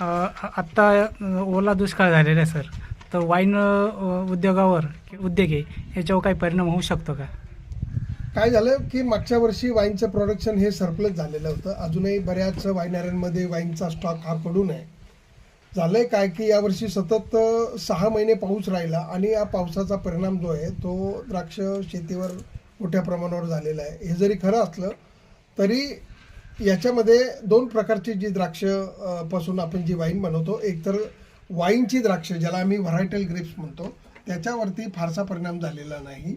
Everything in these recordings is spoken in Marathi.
आत्ता ओला दुष्काळ झालेला आहे सर. तर वाईन उद्योगावर उद्योग आहे याच्यावर काही परिणाम होऊ शकतो का? काय झालं की मागच्या वर्षी वाईनचं प्रोडक्शन हे सरप्लस झालेलं होतं. अजूनही बऱ्याच वाईनऱ्यांमध्ये वाईनचा स्टॉक हा पडून आहे झालंय काय की यावर्षी सतत सहा महिने पाऊस राहिला आणि या पावसाचा परिणाम जो आहे तो द्राक्ष शेतीवर मोठ्या प्रमाणावर झालेला आहे. हे जरी खरं असलं तरी याच्यामध्ये दोन प्रकारची जी द्राक्षपासून आपण जी वाईन बनवतो एक तर वाईनची द्राक्ष ज्याला आम्ही व्हरायटल ग्रेप्स म्हणतो त्याच्यावरती फारसा परिणाम झालेला नाही.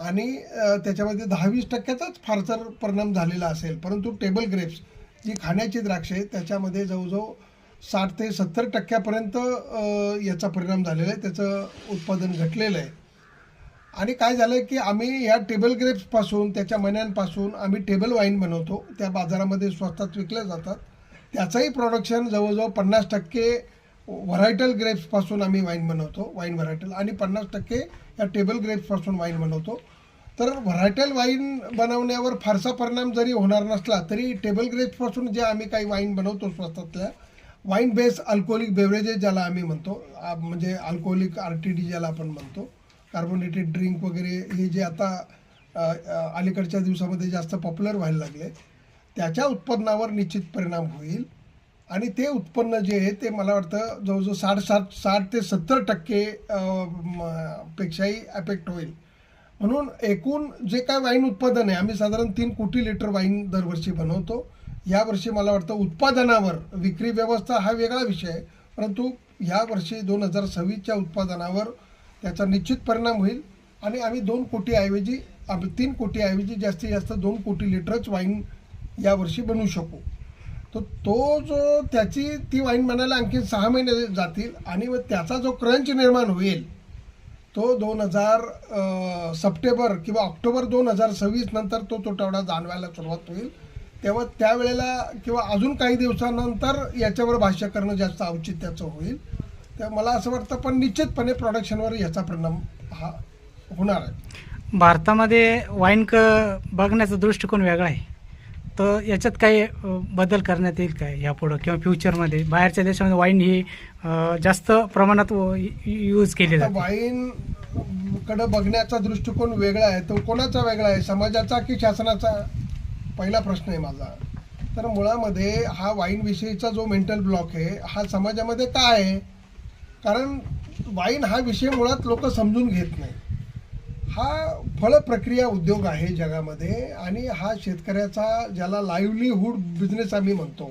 आणि त्याच्यामध्ये दहावीस टक्क्याचाच फारसा परिणाम झालेला असेल परंतु टेबल ग्रेप्स जी खाण्याची द्राक्ष आहे त्याच्यामध्ये जवळजवळ साठ ते सत्तर टक्क्यापर्यंत याचा परिणाम झालेला आहे त्याचं उत्पादन घटलेलं आहे. आणि काय झालं की आम्ही या टेबल ग्रेप्सपासून त्याच्या मण्यांपासून आम्ही टेबल वाईन बनवतो. त्या बाजारामध्ये स्वस्तात विकल्या जातात. त्याचंही प्रोडक्शन जवळजवळ पन्नास टक्के व्हरायटल ग्रेप्सपासून आम्ही वाईन बनवतो वाईन व्हरायटल आणि पन्नास टक्के या टेबल ग्रेप्सपासून वाईन बनवतो. तर व्हरायटल वाईन बनवण्यावर फारसा परिणाम जरी होणार नसला तरी टेबल ग्रेप्सपासून जे आम्ही काही वाईन बनवतो स्वस्तातल्या वाईन बेस अल्कोहोलिक बेवरेजेस ज्याला आम्ही म्हणतो म्हणजे अल्कोहोलिक आर टी डी ज्याला आपण म्हणतो कार्बोनेटेड ड्रिंक वगैरे हे जे आता अलीकडच्या दिवसामध्ये जास्त पॉप्युलर व्हायला लागले त्याच्या उत्पन्नावर निश्चित परिणाम होईल. आणि ते उत्पन्न जे आहे ते मला वाटतं जवळजवळ साठ साठ साठ ते सत्तर टक्के म, पेक्षाही अफेक्ट होईल. म्हणून एकूण जे काय वाईन उत्पादन आहे आम्ही साधारण तीन कोटी लिटर वाईन दरवर्षी बनवतो. यावर्षी मला वाटतं उत्पादनावर विक्री व्यवस्था हा वेगळा विषय आहे. परंतु ह्या वर्षी दोन हजार सव्वीसच्या उत्पादनावर त्याचा निश्चित परिणाम होईल. आणि आम्ही दोन कोटीऐवजी आम्ही तीन कोटीऐवजी जास्तीत जास्त दोन कोटी लिटरच वाईन यावर्षी बनवू शकू. तर तो जो त्याची ती वाईन बनायला आणखी सहा महिने जातील आणि मग त्याचा जो क्रंच निर्माण होईल तो दोन हजार सप्टेंबर किंवा ऑक्टोबर दोन हजार सव्वीस नंतर तो तुटवडा जाणवायला सुरुवात होईल. तेव्हा त्यावेळेला किंवा अजून काही दिवसानंतर याच्यावर भाष्य करणं जास्त औचित्याचं होईल. तर मला असं वाटतं पण निश्चितपणे प्रोडक्शनवर याचा परिणाम हा होणार आहे. भारतामध्ये वाईन क बघण्याचा दृष्टिकोन वेगळा आहे. तर याच्यात काही बदल करण्यात येईल काय यापुढं? किंवा फ्युचरमध्ये बाहेरच्या देशामध्ये वाईन ही अ, जास्त प्रमाणात यूज केली आता जाते. वाईन कडे बघण्याचा दृष्टिकोन वेगळा आहे. तो कोणाचा वेगळा आहे? समाजाचा की शासनाचा? पहिला प्रश्न आहे माझा. तर मुळामध्ये हा वाईन विषयीचा जो मेंटल ब्लॉक आहे हा समाजामध्ये का आहे? कारण वाईन हा विषय मुळात लोक समजून घेत नाही. हा फळ प्रक्रिया उद्योग आहे जगामध्ये आणि हा शेतकऱ्याचा ज्याला लाईव्हलीहूड बिझनेस आम्ही म्हणतो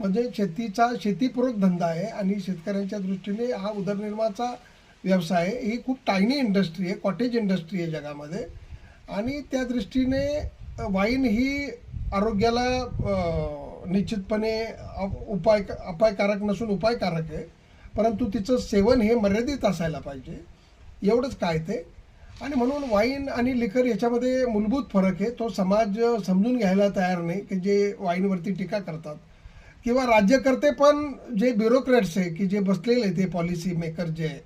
म्हणजे शेतीचा शेतीपूरक धंदा आहे आणि शेतकऱ्यांच्या दृष्टीने हा उदरनिर्वाहाचा व्यवसाय आहे. ही खूप टायनी इंडस्ट्री आहे कॉटेज इंडस्ट्री आहे जगामध्ये. आणि त्या दृष्टीने वाईन ही आरोग्याला निश्चितपणे अप- उपाय अपायकारक नसून उपायकारक आहे. परंतु तिचं सेवन हे मर्यादित असायला पाहिजे. एवढंच काय ते? आणि म्हणून वाईन आणि लिकर याच्यामध्ये मूलभूत फरक आहे. तो समाज समजून घ्यायला तयार नाही की जे वाईनवरती टीका करतात. किंवा राज्यकर्ते पण जे ब्युरोक्रेट्स आहे की जे बसलेले ते पॉलिसी मेकर जे आहे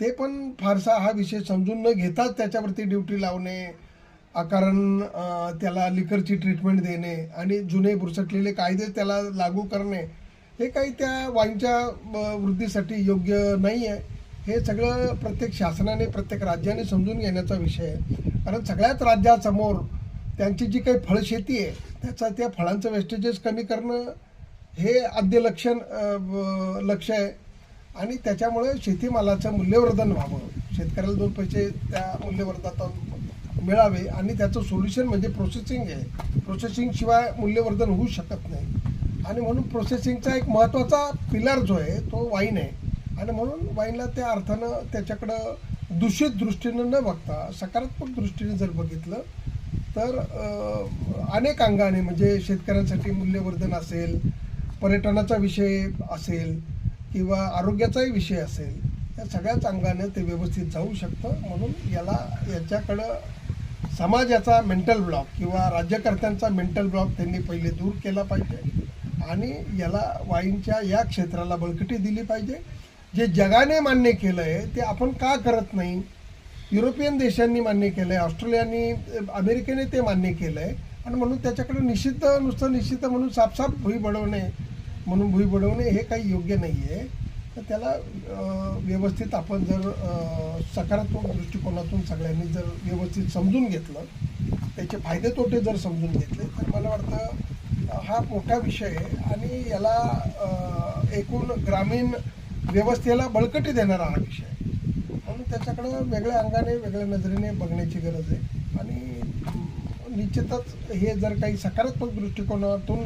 ते पण फारसा हा विषय समजून न घेताच त्याच्यावरती ड्युटी लावणे आकारण त्याला लिकरची ट्रीटमेंट देणे आणि जुने बुरसटलेले कायदे त्याला लागू करणे हे काही त्या वाईनच्या वृद्धीसाठी योग्य नाही आहे हे सगळं प्रत्येक शासनाने प्रत्येक राज्याने समजून घेण्याचा विषय आहे. कारण सगळ्याच राज्यासमोर त्यांची जी काही फळशेती आहे त्याचा त्या फळांचं वेस्टेजेस कमी करणं हे आद्य लक्षण लक्ष आहे. आणि त्याच्यामुळे शेतीमालाचं मूल्यवर्धन व्हावं. शेतकऱ्याला दोन पैसे त्या मूल्यवर्धनातून मिळावे. आणि त्याचं सोल्युशन म्हणजे प्रोसेसिंग आहे. प्रोसेसिंगशिवाय मूल्यवर्धन होऊ शकत नाही. आणि म्हणून प्रोसेसिंगचा एक महत्त्वाचा पिलर जो आहे तो वाईन आहे. आणि म्हणून वाईनला त्या अर्थानं त्याच्याकडं दूषित दृष्टीनं न बघता सकारात्मक दृष्टीने जर बघितलं तर अनेक अंगाने म्हणजे शेतकऱ्यांसाठी मूल्यवर्धन असेल पर्यटनाचा विषय असेल किंवा आरोग्याचाही विषय असेल या सगळ्याच अंगाने ते व्यवस्थित जाऊ शकतं. म्हणून याला याच्याकडं समाजाचा मेंटल ब्लॉक किंवा राज्यकर्त्यांचा मेंटल ब्लॉक त्यांनी पहिले दूर केला पाहिजे. आणि याला वाईनच्या या क्षेत्राला बळकटी दिली पाहिजे. जे जगाने मान्य केलं आहे ते आपण का करत नाही? युरोपियन देशांनी मान्य केलं आहे ऑस्ट्रेलियानी अमेरिकेने ते मान्य केलं आहे आणि म्हणून त्याच्याकडे निश्चित नुसतं निश्चित म्हणून साफसाफ भुई बडवणे म्हणून भुई बडवणे हे काही योग्य नाही आहे तर त्याला व्यवस्थित आपण जर सकारात्मक दृष्टिकोनातून सगळ्यांनी जर व्यवस्थित समजून घेतलं त्याचे फायदे तोटे जर समजून घेतले तर मला वाटतं हा मोठा विषय आहे आणि याला एकूण ग्रामीण व्यवस्थेला बळकटी देणारा हा विषय आहे. म्हणून त्याच्याकडं वेगळ्या अंगाने वेगळ्या नजरेने बघण्याची गरज आहे. आणि निश्चितच हे जर काही सकारात्मक दृष्टिकोनातून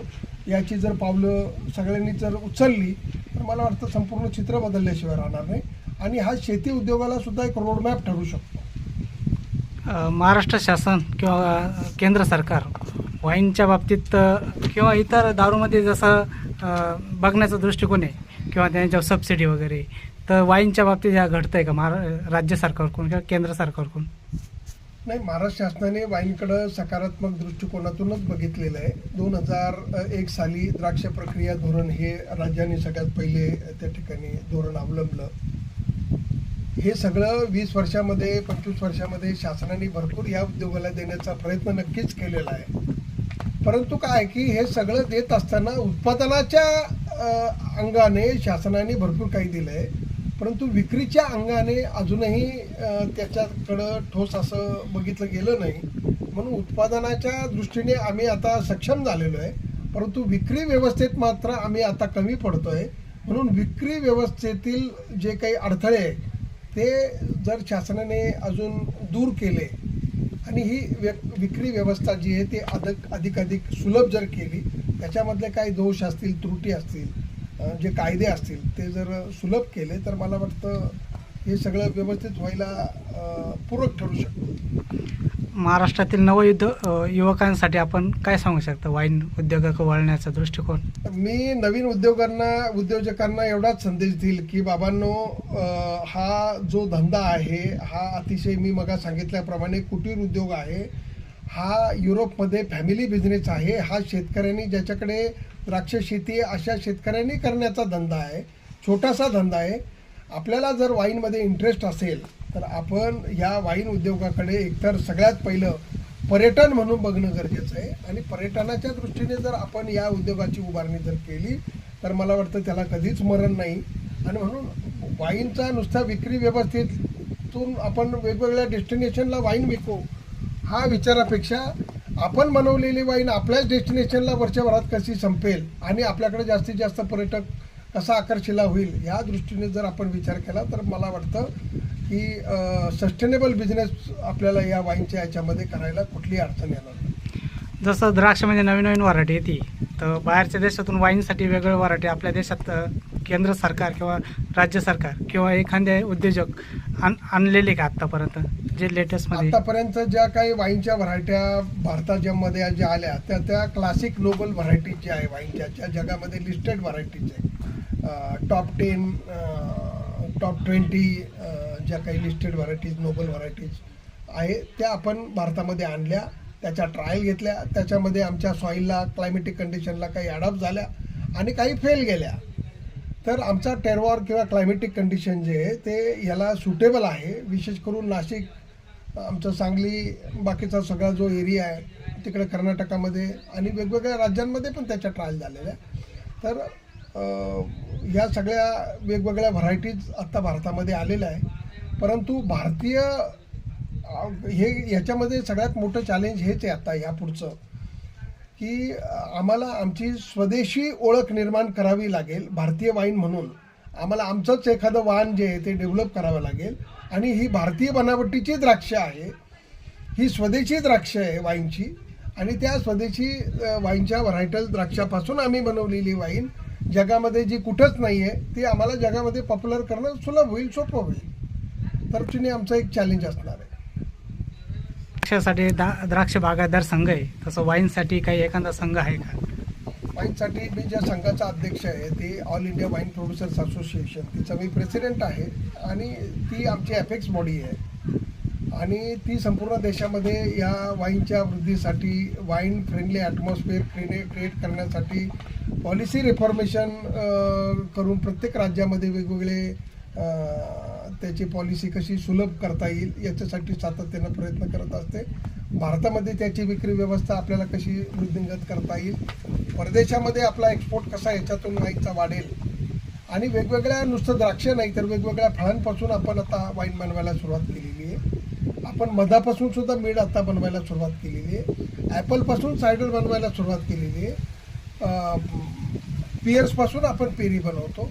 याची जर पावलं सगळ्यांनी जर उचलली तर मला वाटतं संपूर्ण चित्र बदलल्याशिवाय राहणार नाही. आणि हा शेती उद्योगाला सुद्धा एक रोडमॅप ठरू शकतो. महाराष्ट्र शासन किंवा केंद्र सरकार वाईनच्या बाबतीत किंवा इतर दारूमध्ये जसं बघण्याचा दृष्टिकोन आहे किंवा त्यांच्यावर सबसिडी वगैरे तर वाईनच्या बाबतीत ह्या घडतं आहे का? महारा राज्य सरकारकडून किंवा केंद्र सरकारकडून? नाही महाराष्ट्र शासनाने वाईनकडं सकारात्मक दृष्टिकोनातूनच बघितलेलं आहे. दोन हजार एक साली द्राक्ष प्रक्रिया धोरण हे राज्याने सगळ्यात पहिले त्या ठिकाणी धोरण अवलंबलं. हे सगळं वीस वर्षामध्ये पंचवीस वर्षामध्ये शासनाने भरपूर या उद्योगाला देण्याचा प्रयत्न नक्कीच केलेला आहे. परंतु काय की हे सगळं देत असताना उत्पादनाच्या अंगाने शासनाने भरपूर काही दिलं आहे परंतु विक्रीच्या अंगाने अजूनही त्याच्याकडं ठोस असं बघितलं गेलं नाही. म्हणून उत्पादनाच्या दृष्टीने आम्ही आता सक्षम झालेलो आहे. परंतु विक्री व्यवस्थेत मात्र आम्ही आता कमी पडतो आहे म्हणून विक्री व्यवस्थेतील जे काही अडथळे ते जर शासनाने अजून दूर केले आणि ही व्य विक्री व्यवस्था जी आहे ती अधिक अधिकाधिक सुलभ जर केली त्याच्यामधले काही दोष असतील त्रुटी असतील जे कायदे असतील ते जर सुलभ केले तर मला वाटतं हे सगळं व्यवस्थित व्हायला पूरक ठरू शकतं. महाराष्ट्रातील नवयुद्ध युवकांसाठी आपण काय सांगू शकता? वाईन उद्योगाकडे वळण्याचा दृष्टिकोन? मी नवीन उद्योगांना उद्योजकांना एवढाच संदेश देईल की बाबांनो हा जो धंदा आहे हा अतिशय मी मगा सांगितल्याप्रमाणे कुटीर उद्योग आहे. हा युरोपमध्ये फॅमिली बिझनेस आहे. हा शेतकऱ्यांनी ज्याच्याकडे द्राक्ष शेती अशा शेतकऱ्यांनी करण्याचा धंदा आहे. छोटासा धंदा आहे. आपल्याला जर वाईनमध्ये इंटरेस्ट असेल तर आपण या वाईन उद्योगाकडे एकतर सगळ्यात पहिलं पर्यटन म्हणून बघणं गरजेचं आहे. आणि पर्यटनाच्या दृष्टीने जर आपण या उद्योगाची उभारणी जर केली तर मला वाटतं त्याला कधीच मरण नाही. आणि म्हणून वाईनचा नुसता विक्री व्यवस्थेतून आपण वेगवेगळ्या डेस्टिनेशनला वाईन विकू हा विचारापेक्षा आपण बनवलेली वाईन आपल्याच डेस्टिनेशनला वर्षभरात कशी संपेल आणि आपल्याकडे जास्तीत जास्त पर्यटक कसा आकर्षिला होईल या दृष्टीने जर आपण विचार केला तर मला वाटतं की सस्टेनेबल बिझनेस आपल्याला या वाईनच्या याच्यामध्ये करायला कुठलीही अडचण येणार नाही. जसं द्राक्षमध्ये नवीन नवीन व्हरायटी येते तर बाहेरच्या देशातून वाईनसाठी वेगळं व्हरायटी आपल्या देशात केंद्र सरकार किंवा राज्य सरकार किंवा एखादे उद्योजक आण आणलेले का आत्तापर्यंत? जे लेटेस्टमध्ये आतापर्यंत ज्या काही वाईनच्या व्हरायट्या भारताच्यामध्ये ज्या आल्या त्या त्या क्लासिक नोबल व्हरायटीज ज्या आहे वाईनच्या ज्या जगामध्ये लिस्टेड व्हरायटीज आहे टॉप टेन टॉप ट्वेंटी ज्या काही लिस्टेड व्हरायटीज नोबल व्हरायटीज आहे त्या आपण भारतामध्ये आणल्या त्याच्या ट्रायल घेतल्या त्याच्यामध्ये आमच्या सॉईलला क्लायमेटिक कंडिशनला काही अडॉप्ट झाल्या आणि काही फेल गेल्या. तर आमचा टेरवॉर किंवा क्लायमेटिक कंडिशन जे आहे ते याला सुटेबल आहे. विशेष करून नाशिक आमचं सांगली बाकीचा सगळा जो एरिया आहे तिकडे कर्नाटकामध्ये आणि वेगवेगळ्या राज्यांमध्ये पण त्याच्या ट्रायल झालेल्या तर या सगळ्या वेगवेगळ्या व्हरायटीज आत्ता भारतामध्ये आलेल्या आहे परंतु भारतीय हे याच्यामध्ये सगळ्यात मोठं चॅलेंज हेच आहे आता या पुढचं की आम्हाला आमची स्वदेशी ओळख निर्माण करावी लागेल भारतीय वाईन म्हणून. आम्हाला आमचंच एखादं वाहन जे आहे ते डेव्हलप करावं लागेल. आणि ही भारतीय बनावटीची द्राक्ष आहे. ही स्वदेशी द्राक्ष आहे वाईनची आणि त्या स्वदेशी वाईनच्या व्हरायटल द्राक्षापासून आम्ही बनवलेली वाईन जगामध्ये जी कुठंच नाही आहे ती आम्हाला जगामध्ये पॉप्युलर करणं सुलभ होईल सोपं होईल. तर तुम्ही आमचं एक चॅलेंज असणार आहे. द्राक्षासाठी दा द्राक्ष बागायतदार संघ आहे. तसं वाईनसाठी काही एखादा संघ आहे का? वाईनसाठी मी ज्या संघाचा अध्यक्ष आहे ते All India Wine Producers Association तिचा मी प्रेसिडेंट आहे आणि ती आमची अपेक्स बॉडी आहे. आणि ती संपूर्ण देशामध्ये या वाईनच्या वृद्धीसाठी wine friendly atmosphere create create करण्यासाठी पॉलिसी रिफॉर्मेशन करून प्रत्येक राज्यामध्ये वेगवेगळे त्याची पॉलिसी कशी सुलभ करता येईल याच्यासाठी सातत्यानं प्रयत्न करत असते. भारतामध्ये त्याची विक्री व्यवस्था आपल्याला कशी वृद्धिंगत करता येईल? परदेशामध्ये आपला एक्सपोर्ट कसा याच्यातून नाहीचा वाढेल? आणि वेगवेगळ्या नुसतं द्राक्ष नाही तर वेगवेगळ्या फळांपासून आपण आता वाईन बनवायला सुरुवात केलेली आहे. आपण मधापासून सुद्धा मीठ आता बनवायला सुरुवात केलेली आहे. ॲपलपासून सायडर बनवायला सुरुवात केलेली आहे. पियर्सपासून आपण पेरी बनवतो.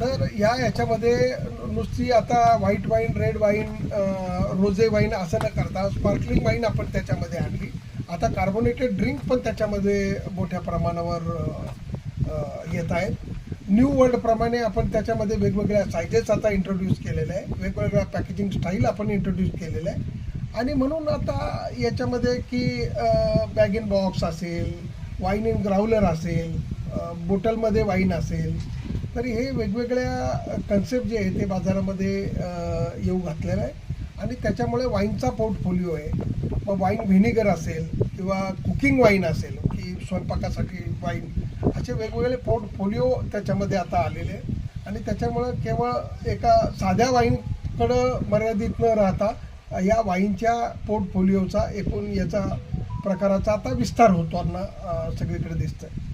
तर ह्या याच्यामध्ये नुसती आता white wine red wine rose wine असं न करता स्पार्कलिंग वाईन आपण त्याच्यामध्ये आणली. आता कार्बोनेटेड ड्रिंक पण त्याच्यामध्ये मोठ्या प्रमाणावर येत आहेत. न्यू वर्ल्डप्रमाणे आपण त्याच्यामध्ये वेगवेगळ्या सायझेस आता इंट्रोड्यूस केलेल्या आहे वेगवेगळ्या पॅकेजिंग स्टाईल आपण इंट्रोड्यूस केलेलं आहे आणि म्हणून आता याच्यामध्ये की बॅग इन बॉक्स असेल वाईन इन ग्राउलर असेल बोटलमध्ये वाईन असेल तर हे वेगवेगळ्या कन्सेप्ट जे आहे ते बाजारामध्ये येऊ घातलेलं आहे. आणि त्याच्यामुळे वाईनचा पोर्टफोलिओ आहे. मग वाईन व्हिनेगर असेल किंवा कुकिंग वाईन असेल की स्वयंपाकासाठी वाईन असे वेगवेगळे पोर्टफोलिओ त्याच्यामध्ये आता आलेले आणि त्याच्यामुळं केवळ एका साध्या वाईनकडं मर्यादित न राहता या वाईनच्या पोर्टफोलिओचा एकूण याचा प्रकाराचा आता विस्तार होताना अ, सगळीकडे दिसतंय.